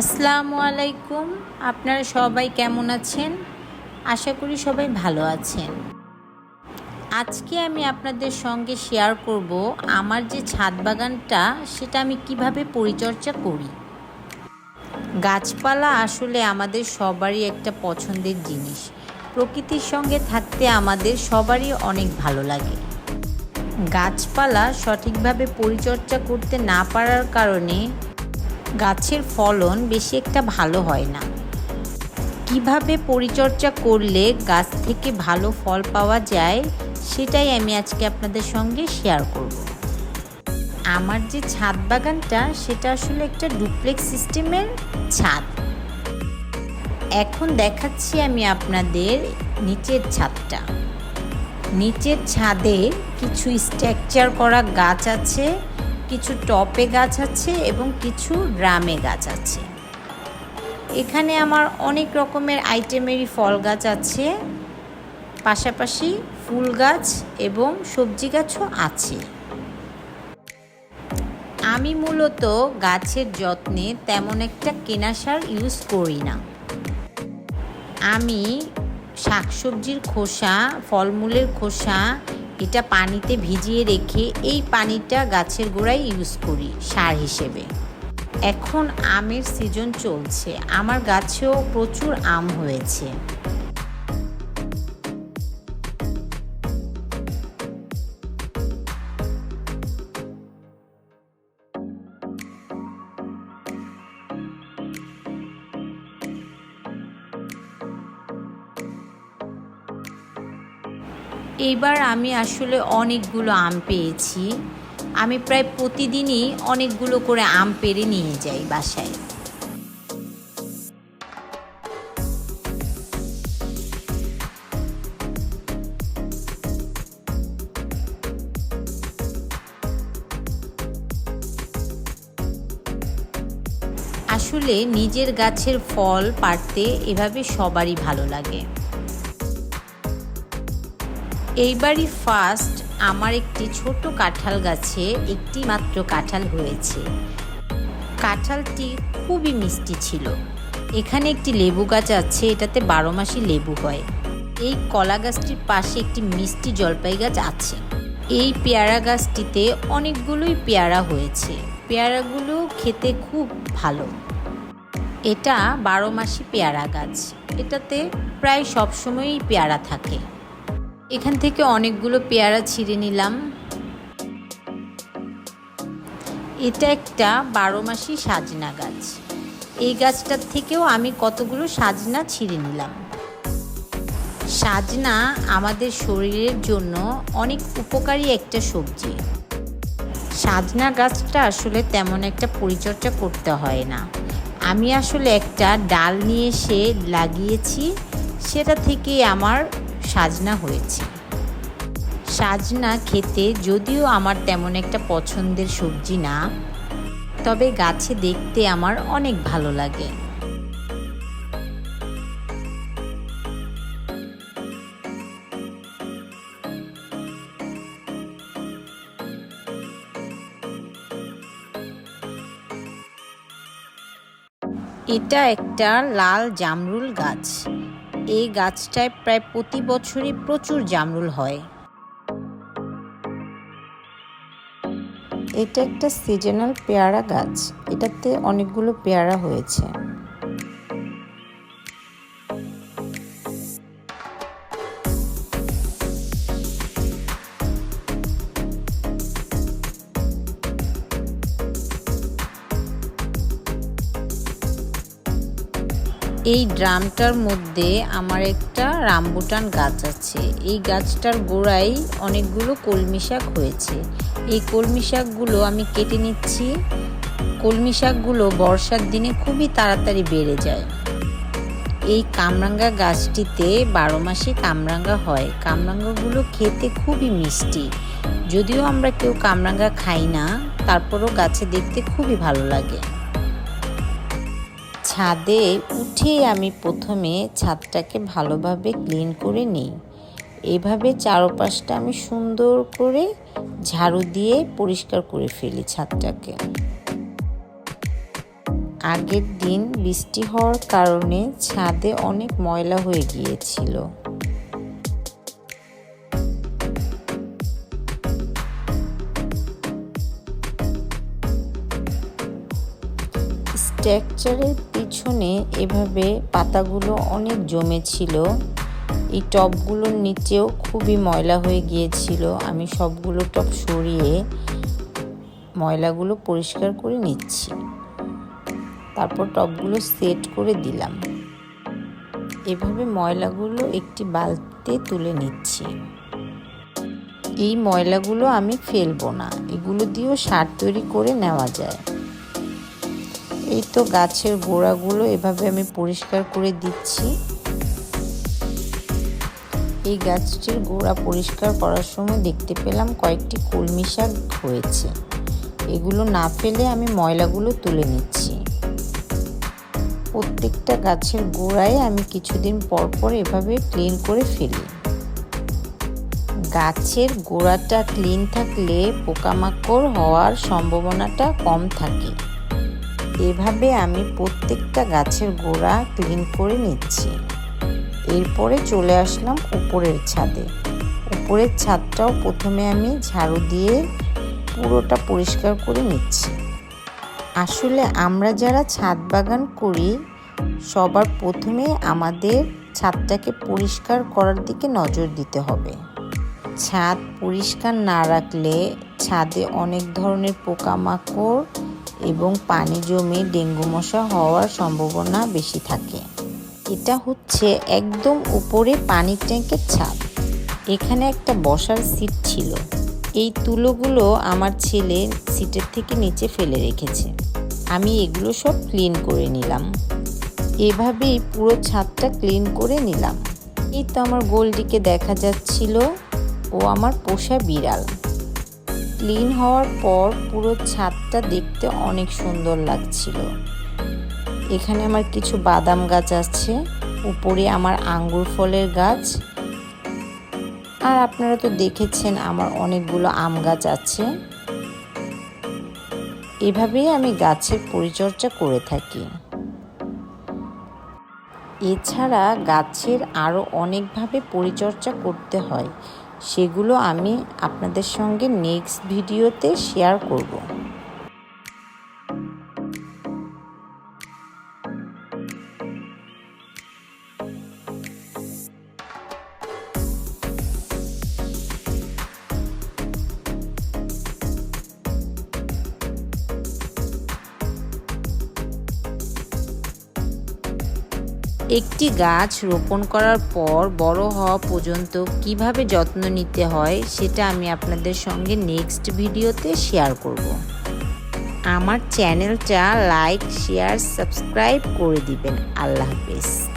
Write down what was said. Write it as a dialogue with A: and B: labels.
A: আসসালামু আলাইকুম। আপনারা সবাই কেমন আছেন? আশা করি সবাই ভালো আছেন। আজকে আমি আপনাদের সঙ্গে শেয়ার করব আমার যে ছাদ বাগানটা, সেটা আমি কীভাবে পরিচর্যা করি। গাছপালা আসলে আমাদের সবারই একটা পছন্দের জিনিস। প্রকৃতির সঙ্গে থাকতে আমাদের সবারই অনেক ভালো লাগে। গাছপালা সঠিকভাবে পরিচর্যা করতে না পারার কারণে গাছের ফলন বেশি একটা ভালো হয় না। কীভাবে পরিচর্যা করলে গাছ থেকে ভালো ফল পাওয়া যায়, সেটাই আমি আজকে আপনাদের সঙ্গে শেয়ার করব। আমার যে ছাদ বাগানটা, সেটা আসলে একটা ডুপ্লেক্স সিস্টেমের ছাদ। এখন দেখাচ্ছি আমি আপনাদের নিচের ছাদটা। নিচের ছাদে কিছু স্ট্রাকচার করা গাছ আছে। কিছু টপে গাছ আছে এবং কিছু ড্রামে গাছ আছে। এখানে আমার অনেক রকমের আইটেমেরই ফল গাছ আছে। পাশাপাশি ফুল গাছ এবং সবজি গাছও আছে। আমি মূলত গাছের যত্নে তেমন একটা কেনা সার ইউজ করি না। আমি শাকসবজির খোসা, ফলমূলের খোসা এটা পানিতে ভিজিয়ে রেখে এই পানিটা গাছের গোড়ায় ইউজ করি সার হিসেবে। এখন আমের সিজন চলছে। আমার গাছেও প্রচুর আম হয়েছে। এইবার আমি আসলে অনেকগুলো আম পেয়েছি। আমি প্রায় প্রতিদিনই অনেকগুলো করে আম পেরে নিয়ে যাই বাসায়। আসলে নিজের গাছের ফল পাড়তে এভাবে সবারই ভালো লাগে। এইবারই ফার্স্ট আমার একটি ছোট কাঁঠাল গাছে একটি মাত্র কাঁঠাল হয়েছে। কাঁঠালটি খুবই মিষ্টি ছিল। এখানে একটি লেবু গাছ আছে, এটাতে বারো মাসই লেবু হয়। এই কলা গাছটির পাশে একটি মিষ্টি জলপাই গাছ আছে। এই পেয়ারা গাছটিতে অনেকগুলোই পেয়ারা হয়েছে। পেয়ারাগুলো খেতে খুব ভালো। এটা বারো মাসি পেয়ারা গাছ। এটাতে প্রায় সবসময়ই পেয়ারা থাকে। এখান থেকে অনেকগুলো পেয়ারা ছিঁড়ে নিলাম। এটা একটা বারো মাসি সাজনা গাছ। এই গাছটার থেকেও আমি কতগুলো সাজনা ছিঁড়ে নিলাম। সাজনা আমাদের শরীরের জন্য অনেক উপকারী একটা সবজি। সাজনা গাছটা আসলে তেমন একটা পরিচর্যা করতে হয় না। আমি আসলে একটা ডাল নিয়ে এসে লাগিয়েছি। সেটা থেকেই আমার সাজনা হয়েছে। সাজনা খেতে যদিও আমার তেমন একটা পছন্দের সবজি না, তবে গাছে দেখতে আমার অনেক ভালো লাগে। এটা একটা লাল জামরুল গাছ। এই গাছটায় প্রায় প্রতি বছরই প্রচুর জামরুল হয়। এটা একটা সিজনাল পেয়ারা গাছ। এটাতে অনেকগুলো পেয়ারা হয়েছে। এই ড্রামটার মধ্যে আমার একটা রামবুটান গাছ আছে। এই গাছটার গোড়ায় অনেকগুলো কলমি শাক হয়েছে। এই কলমি শাকগুলো আমি কেটে নিচ্ছি। কলমি শাকগুলো বর্ষার দিনে খুবই তাড়াতাড়ি বেড়ে যায়। এই কামরাঙ্গা গাছটিতে বারো মাসে কামরাঙ্গা হয়। কামরাঙ্গাগুলো খেতে খুবই মিষ্টি। যদিও আমরা কেউ কামরাঙ্গা খাই না, তারপরও গাছে দেখতে খুবই ভালো লাগে। ছাদে উঠে আমি প্রথমে ছাদটাকে ভালোভাবে ক্লিন করে নিই। এভাবে চারপাশটা আমি সুন্দর করে ঝাড়ু দিয়ে পরিষ্কার করে ফেলি ছাদটাকে। আগের দিন বৃষ্টি হওয়ার কারণে ছাদে অনেক ময়লা হয়ে গিয়েছিল। স্ট্রাকচারের পিছনে এভাবে পাতাগুলো অনেক জমেছিল। এই টবগুলোর নিচেও খুবই ময়লা হয়ে গিয়েছিল। আমি সবগুলো টব সরিয়ে ময়লাগুলো পরিষ্কার করে নিচ্ছি। তারপর টবগুলো সেট করে দিলাম। এভাবে ময়লাগুলো একটি বালতিতে তুলে নিচ্ছি। এই ময়লাগুলো আমি ফেলব না। এগুলো দিয়েও সার তৈরি করে নেওয়া যায়। এই তো গাছের গোড়াগুলো এভাবে আমি পরিষ্কার করে দিচ্ছি। এই গাছটির গোড়া পরিষ্কার করার সময় দেখতে পেলাম কয়েকটি কলমি শাক হয়েছে। এগুলো না ফেলে আমি ময়লাগুলো তুলে নিচ্ছি। প্রত্যেকটা গাছের গোড়ায় আমি কিছুদিন পর পর এভাবে ক্লিন করে ফেলি। গাছের গোড়াটা ক্লিন থাকলে পোকামাকড় হওয়ার সম্ভাবনাটা কম থাকে। এভাবে আমি প্রত্যেকটা গাছের গোড়া ক্লিন করে নিচ্ছি। এরপরে চলে আসলাম উপরের ছাদে। উপরের ছাদটাও প্রথমে আমি ঝাড়ু দিয়ে পুরোটা পরিষ্কার করে নিচ্ছি। আসলে আমরা যারা ছাদ বাগান করি, সবার প্রথমে আমাদের ছাদটাকে পরিষ্কার করার দিকে নজর দিতে হবে। ছাদ পরিষ্কার না রাখলে ছাদে অনেক ধরনের পোকামাকড় এবং পানি জমে ডেঙ্গু মশা হওয়ার সম্ভাবনা বেশি থাকে। এটা হচ্ছে একদম উপরে পানির ট্যাঙ্কের ছাদ। এখানে একটা বসার সিট ছিল। এই তুলোগুলো আমার ছেলে সিটের থেকে নিচে ফেলে রেখেছে। আমি এগুলো সব ক্লিন করে নিলাম। এভাবেই পুরো ছাদটা ক্লিন করে নিলাম। এই তো আমার গোলটিকে দেখা যাচ্ছিল। ও আমার পোষা বিড়াল। ক্লিন হওয়ার পর পুরো ছাদটা দেখতে অনেক সুন্দর লাগছিল। এখানে আমার কিছু বাদাম গাছ আছে, উপরে আমার আঙ্গুর ফলের গাছ। আর আপনারা তো দেখেছেন আমার অনেকগুলো আম গাছ আছে। এভাবেই আমি গাছের পরিচর্যা করে থাকি। এছাড়া গাছের আরও অনেকভাবে পরিচর্যা করতে হয়। সেগুলো আমি আপনাদের সঙ্গে নেক্সট ভিডিওতে শেয়ার করব। একটি গাছ রোপণ করার পর বড় হওয়া পর্যন্ত কীভাবে যত্ন নিতে হয় সেটা আমি আপনাদের সঙ্গে নেক্সট ভিডিওতে শেয়ার করব। আমার চ্যানেলটা লাইক শেয়ার সাবস্ক্রাইব করে দিবেন। আল্লাহ হাফেজ।